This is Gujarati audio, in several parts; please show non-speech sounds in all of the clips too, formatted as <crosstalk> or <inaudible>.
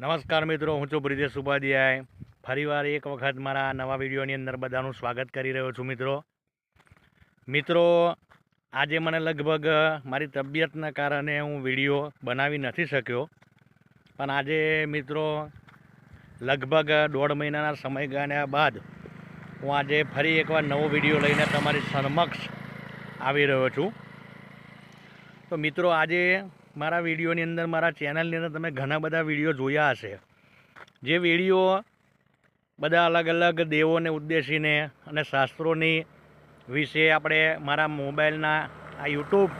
નમસ્કાર મિત્રો, હું છું બ્રિજેશ ઉપાધ્યાય. ફરીવાર એક વખત મારા નવા વિડીયોની અંદર બધાનું સ્વાગત કરી રહ્યો છું મિત્રો. મિત્રો, આજે મને લગભગ મારી તબિયતના કારણે હું વીડિયો બનાવી નથી શક્યો. પણ આજે મિત્રો, લગભગ દોઢ મહિનાના સમયગાળા બાદ હું આજે ફરી એકવાર નવો વીડિયો લઈને તમારી સમક્ષ આવી રહ્યો છું. તો મિત્રો, આજે મારા વિડીયોની અંદર, મારા ચેનલની અંદર તમે ઘણા બધા વીડિયો જોયા હશે. જે વીડિયો બધા અલગ અલગ દેવોને ઉદ્દેશીને અને શાસ્ત્રોની વિશે આપણે મારા મોબાઈલના, આ યુટ્યુબ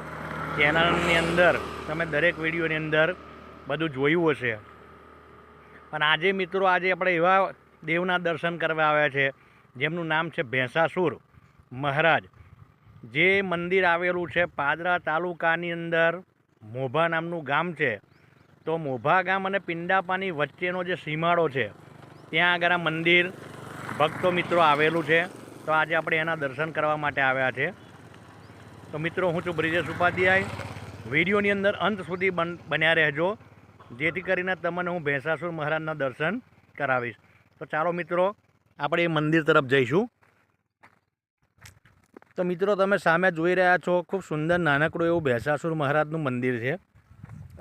ચેનલની અંદર તમે દરેક વિડીયોની અંદર બધું જોયું હશે. પણ આજે મિત્રો, આજે આપણે એવા દેવના દર્શન કરવા આવ્યા છે, જેમનું નામ છે ભેંસાસુર મહારાજ. જે મંદિર આવેલું છે પાદરા તાલુકાની અંદર મોભા નામનું ગામ છે. તો મોભા ગામ અને પિંડાપાની વચ્ચેનો જે સીમાડો છે, ત્યાં આગળ આ મંદિર ભક્તો મિત્રો આવેલું છે. તો આજે આપણે એના દર્શન કરવા માટે આવ્યા છે. તો મિત્રો, હું છું બ્રિજેશ ઉપાધ્યાય. વિડીયોની અંદર અંત સુધી બન, બન્યા રહેજો. જેથી કરીને તમને હું ભેંસાસુર મહારાજના દર્શન કરાવીશ. તો ચાલો મિત્રો, આપણે એ મંદિર તરફ જઈશું. તો મિત્રો તમે સામે જોઈ રહ્યા છો, ખૂબ સુંદર નાનકડું એવું ભેંસાસુર મહારાજનું મંદિર છે.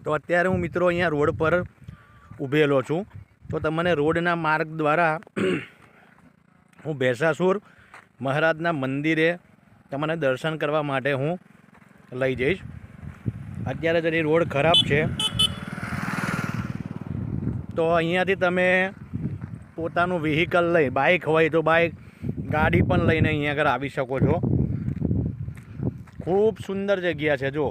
તો અત્યારે હું મિત્રો અહીંયા રોડ પર ઊભેલો છું. તો તમને રોડના માર્ગ દ્વારા <clears throat> હું ભેંસાસુર મહારાજના મંદિરે તમને દર્શન કરવા માટે હું લઈ જઈશ. અત્યારે જરી રોડ ખરાબ છે. તો અહીંયાથી તમે પોતાનું વ્હીકલ લઈ બાઇક હોય તો બાઇક ગાડી પણ લઈને અહીંયા આગળ આવી શકો છો. ખૂબ સુંદર જગ્યા છે જો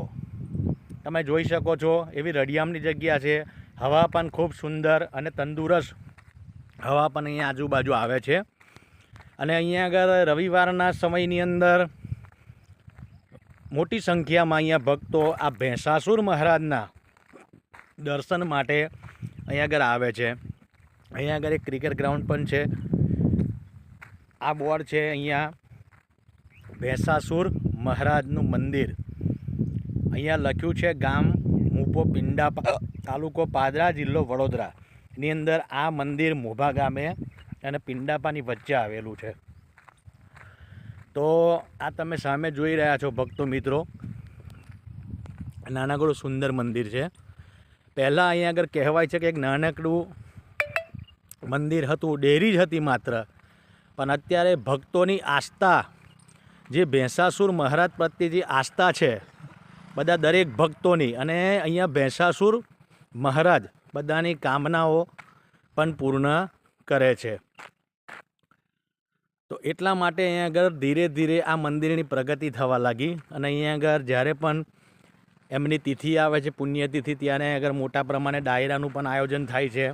તમે જોઈ શકો છો, એવી રડિયામની જગ્યા છે. હવા પણ ખૂબ સુંદર અને તંદુરસ્ત હવા પણ અહીંયા આજુબાજુ આવે છે. અને અહીંયા આગળ રવિવારના સમયની અંદર મોટી સંખ્યામાં અહીંયા ભક્તો આ ભેંસાસુર મહારાજના દર્શન માટે અહીંયા આગળ આવે છે. અહીંયા આગળ એક ક્રિકેટ ગ્રાઉન્ડ પણ છે. આ બોર્ડ છે અહીંયા ભેંસાસુર મહારાજનું મંદિર. અહીંયા લખ્યું છે ગામ મુપો પિંડા તાલુકો પાદરા જિલ્લો વડોદરા. એની અંદર આ મંદિર મોભા ગામે અને પિંડાપાની વચ્ચે આવેલું છે. તો આ તમે સામે જોઈ રહ્યા છો ભક્તો મિત્રો. નાનકડું સુંદર મંદિર છે. પહેલાં અહીંયા આગળ કહેવાય છે કે એક નાનકડું મંદિર હતું, ડેરી જ હતી માત્ર. પણ અત્યારે ભક્તોની આસ્થા જે ભેંસાસુર મહારાજ પ્રત્યે જે આસ્થા છે, બધા દરેક ભક્તોની અને અહીંયા ભેંસાસુર મહારાજ બધાની કામનાઓ પણ પૂર્ણ કરે છે. તો એટલા માટે અહીંયા આગળ ધીરે ધીરે આ મંદિરની પ્રગતિ થવા લાગી અને અહીંયા આગળ જ્યારે પણ એમની તિથિ આવે છે પુણ્યતિથિ ત્યારે આગળ મોટા પ્રમાણે ડાયરાનું પણ આયોજન થાય છે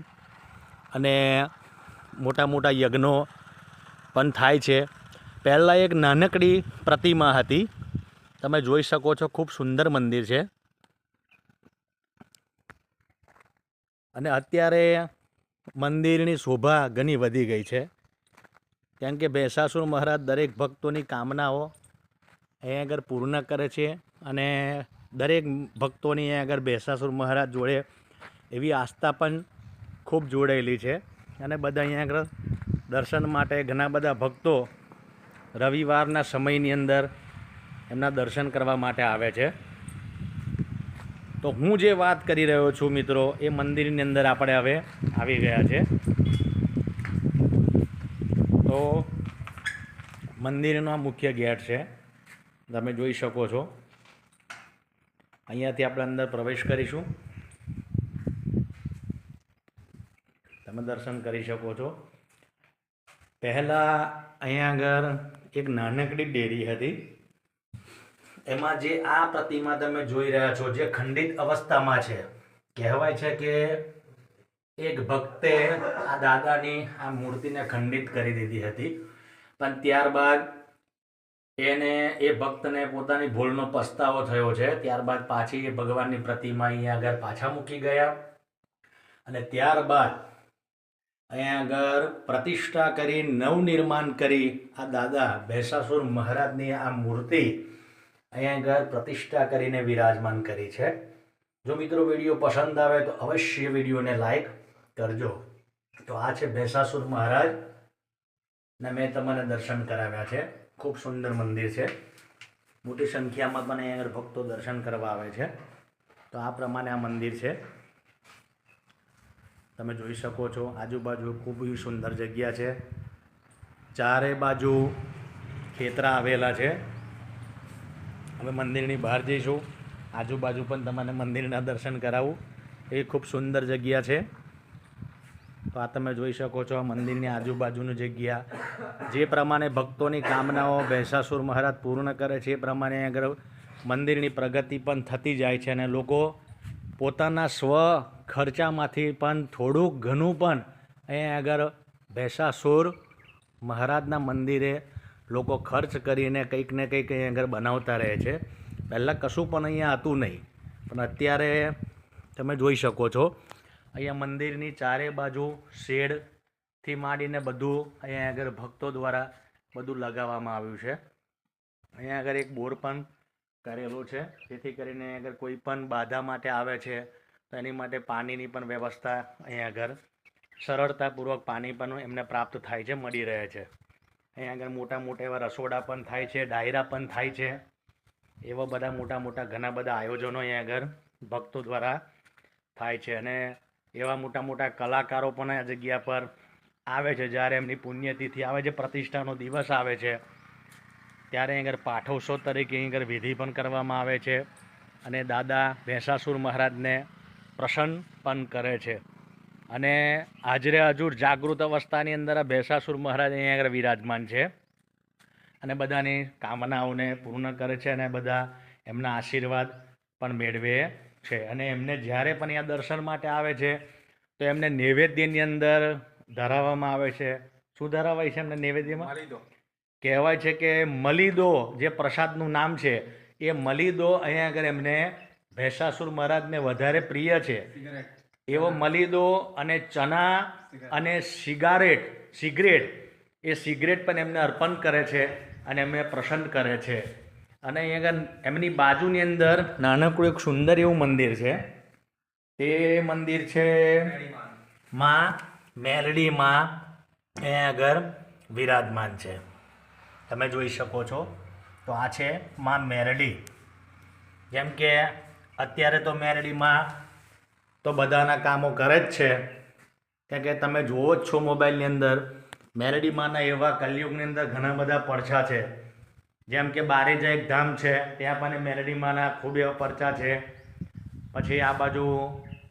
અને મોટા મોટા યજ્ઞો પણ થાય છે. પહેલાં એક નાનકડી પ્રતિમા હતી. તમે જોઈ શકો છો, ખૂબ સુંદર મંદિર છે. અને અત્યારે મંદિરની શોભા ઘણી વધી ગઈ છે. કેમ કે ભેંસાસુર મહારાજ દરેક ભક્તોની કામનાઓ અહીં આગળ પૂર્ણ કરે છે અને દરેક ભક્તોની અહીં આગળ ભેંસાસુર મહારાજ જોડે એવી આસ્થા પણ ખૂબ જોડાયેલી છે. અને બધા અહીંયા આગળ દર્શન માટે ઘણા બધા ભક્તો રવિવારના સમયની અંદર એમના દર્શન કરવા માટે આવે છે. તો હું જે વાત કરી રહ્યો છું મિત્રો, એ મંદિરની અંદર આપણે હવે આવી ગયા છે. તો મંદિરનો મુખ્ય ગેટ છે. તમે જોઈ શકો છો. અહીંયાથી આપણે અંદર પ્રવેશ કરીશું. તમે દર્શન કરી શકો છો. પહેલાં અહીંયા આગળ એક નાનકડી ડેરી હતી. એમાં જે આ પ્રતિમા તમે જોઈ રહ્યા છો, જે ખંડિત અવસ્થામાં છે, કહેવાય છે કે એક ભક્તે આ દાદાની આ મૂર્તિને ખંડિત કરી દીધી હતી. પણ ત્યારબાદ એને એ ભક્તને પોતાની ભૂલનો પસ્તાવો થયો છે. ત્યારબાદ પાછી એ ભગવાનની પ્રતિમા અહીંયા આગળ પાછા મૂકી ગયા. અને ત્યારબાદ અહીંયા આગળ પ્રતિષ્ઠા કરી, નવનિર્માણ કરી આ દાદા ભેસાસુર મહારાજની આ મૂર્તિ અહીંયા આગળ પ્રતિષ્ઠા કરીને વિરાજમાન કરી છે. જો મિત્રો વીડિયો પસંદ આવે તો અવશ્ય વિડીયોને લાઈક કરજો. તો આ છે ભેસાસુર મહારાજ ને મેં તમને દર્શન કરાવ્યા છે. ખૂબ સુંદર મંદિર છે. મોટી સંખ્યામાં પણ અહીંયા આગળ ભક્તો દર્શન કરવા આવે છે. તો આ પ્રમાણે આ મંદિર છે. તમે જોઈ શકો છો, આજુબાજુ ખૂબ સુંદર જગ્યા છે. ચારે બાજુ ખેતરા આવેલા છે. હવે મંદિરની બહાર જઈશું. આજુબાજુ પણ તમને મંદિરના દર્શન કરાવું. એ ખૂબ સુંદર જગ્યા છે. તો આ તમે જોઈ શકો છો મંદિરની આજુબાજુની જગ્યા. જે પ્રમાણે ભક્તોની કામનાઓ ભેંસાસુર મહારાજ પૂર્ણ કરે છે, એ પ્રમાણે આગળ મંદિરની પ્રગતિ પણ થતી જાય છે અને લોકો પોતાના સ્વ ખર્ચામાંથી પણ થોડુંક ઘણું પણ અહીંયા આગળ ભેંસાસુર મહારાજના મંદિરે લોકો ખર્ચ કરીને કંઈક ને કંઈક અહીંયા આગળ બનાવતા રહે છે. પહેલાં કશું પણ અહીંયા હતું નહીં, પણ અત્યારે તમે જોઈ શકો છો. અહીંયા મંદિરની ચારે બાજુ શેડથી માંડીને બધું અહીંયા આગળ ભક્તો દ્વારા બધું લગાવવામાં આવ્યું છે. અહીંયા આગળ એક બોર પણ કરેલું છે, જેથી કરીને આગળ કોઈ પણ બાધા માટે આવે છે તો એની માટે પાણીની પણ વ્યવસ્થા અહીંયા આગળ. સરળતાપૂર્વક પાણી પણ એમને પ્રાપ્ત થાય છે, મળી રહે છે. અહીંયા આગળ મોટા મોટા એવા રસોડા પણ થાય છે, ડાયરા પણ થાય છે. એવા બધા મોટા મોટા ઘણા બધા આયોજનો અહીંયા આગળ ભક્તો દ્વારા થાય છે અને એવા મોટા મોટા કલાકારો પણ આ જગ્યા પર આવે છે. જ્યારે એમની પુણ્યતિથિ આવે છે, પ્રતિષ્ઠાનો દિવસ આવે છે, ત્યારે આગળ પાઠોત્સવ તરીકે આગળ વિધિ પણ કરવામાં આવે છે. અને દાદા ભેંસાસુર મહારાજને પ્રસન્ન પણ કરે છે. અને હાજરે હજુર જાગૃત અવસ્થાની અંદર આ ભેંસાસુર મહારાજ અહીંયા આગળ વિરાજમાન છે. અને બધાની કામનાઓને પૂર્ણ કરે છે અને બધા એમના આશીર્વાદ પણ મેળવે છે. અને એમને જ્યારે પણ અહીંયા દર્શન માટે આવે છે તો એમને નૈવેદ્યની અંદર ધરાવવામાં આવે છે. શું ધરાવાય છે એમને નૈવેદ્યમાં? કહેવાય છે કે મલિદો જે પ્રસાદનું નામ છે એ મલિદો અહીંયા આગળ એમને ભેંસાસુર મહારાજને વધારે પ્રિય છે. એવો મલિદો અને ચના અને સિગારેટ સિગરેટ એ સિગરેટ પણ એમને અર્પણ કરે છે અને એમને પ્રસન્ન કરે છે. અને અહીંયા આગળ એમની બાજુની અંદર નાનકડું એક સુંદર એવું મંદિર છે. તે મંદિર છે માં મેલડી માં. અહીંયા આગળ વિરાજમાન છે. તમે જોઈ શકો છો. તો આ છે માં મેરડી જેમ કે અત્યારે તો મેરડીમાં તો બધાના કામો કરે જ છે. કારણ કે તમે જુઓ જ છો મોબાઈલની અંદર, મેરડીમાંના એવા કલયુગની અંદર ઘણા બધા પડછા છે. જેમ કે બારેજા એક ધામ છે, ત્યાં પણ મેરડીમાંના ખૂબ એવા પરચા છે. પછી આ બાજુ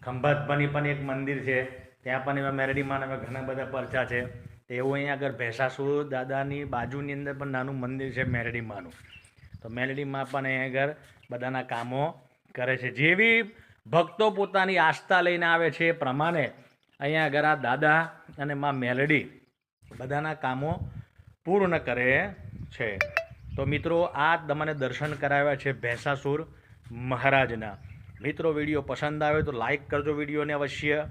ખંભાતભાની પણ એક મંદિર છે, ત્યાં પણ એવા મેરડીમાંના ઘણા બધા પરચા છે. એવું અહીંયા આગળ ભેંસાસુર દાદાની બાજુની અંદર પણ નાનું મંદિર છે મેરડીમાંનું. તો મેરડીમાં પણ અહીંયા આગળ બધાના કામો કરે છે. જેવી ભક્તો પોતાની આસ્થા લઈને આવે છે એ પ્રમાણે અહીંયા આગળ દાદા અને માં મેલડી બધાના કામો પૂર્ણ કરે છે. તો મિત્રો, આ તમને દર્શન કરાવ્યા છે ભેંસાસુર મહારાજના. મિત્રો, વીડિયો પસંદ આવે તો લાઇક કરજો વિડીયોને અવશ્ય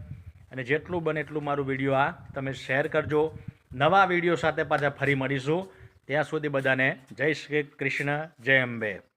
અને જેટલું બને એટલું મારું વીડિયો આ તમે શેર કરજો. નવા વીડિયો સાથે પાછા ફરી મળીશું. ત્યાં સુધી બધાને જય શ્રી કૃષ્ણ, જય અંબે.